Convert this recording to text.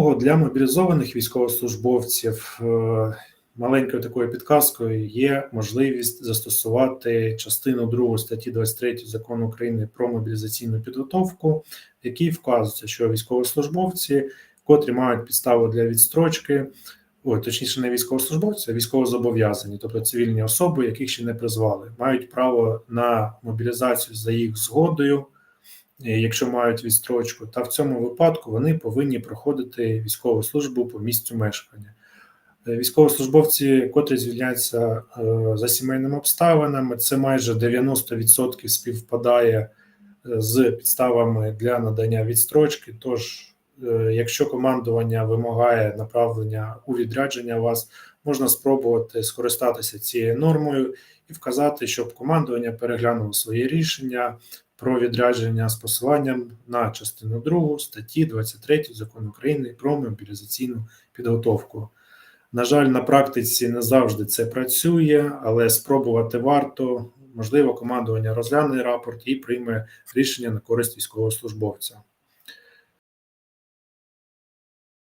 Для мобілізованих військовослужбовців е, маленькою такою підказкою є можливість застосувати частину 2 статті 23 закону України про мобілізаційну підготовку, в якій вказується, що військовослужбовці, котрі мають підставу для відстрочки, ой, точніше, не військовослужбовці, а військовозобов'язані, тобто цивільні особи, яких ще не призвали, мають право на мобілізацію за їх згодою якщо мають відстрочку, та в цьому випадку вони повинні проходити військову службу по місцю мешкання. Е, Військовослужбовці, котрі звільняються е, за сімейними обставинами, це майже 90% співпадає е, з підставами для надання відстрочки. Тож, е, якщо командування вимагає направлення у відрядження вас, можна спробувати скористатися цією нормою і вказати, щоб командування переглянуло своє рішення про відрядження з посиланням на частину 2 статті 23 закону України про мобілізаційну підготовку. На жаль, на практиці не завжди це працює, але спробувати варто. Можливо, командування розгляне рапорт і прийме рішення на користь військовослужбовця.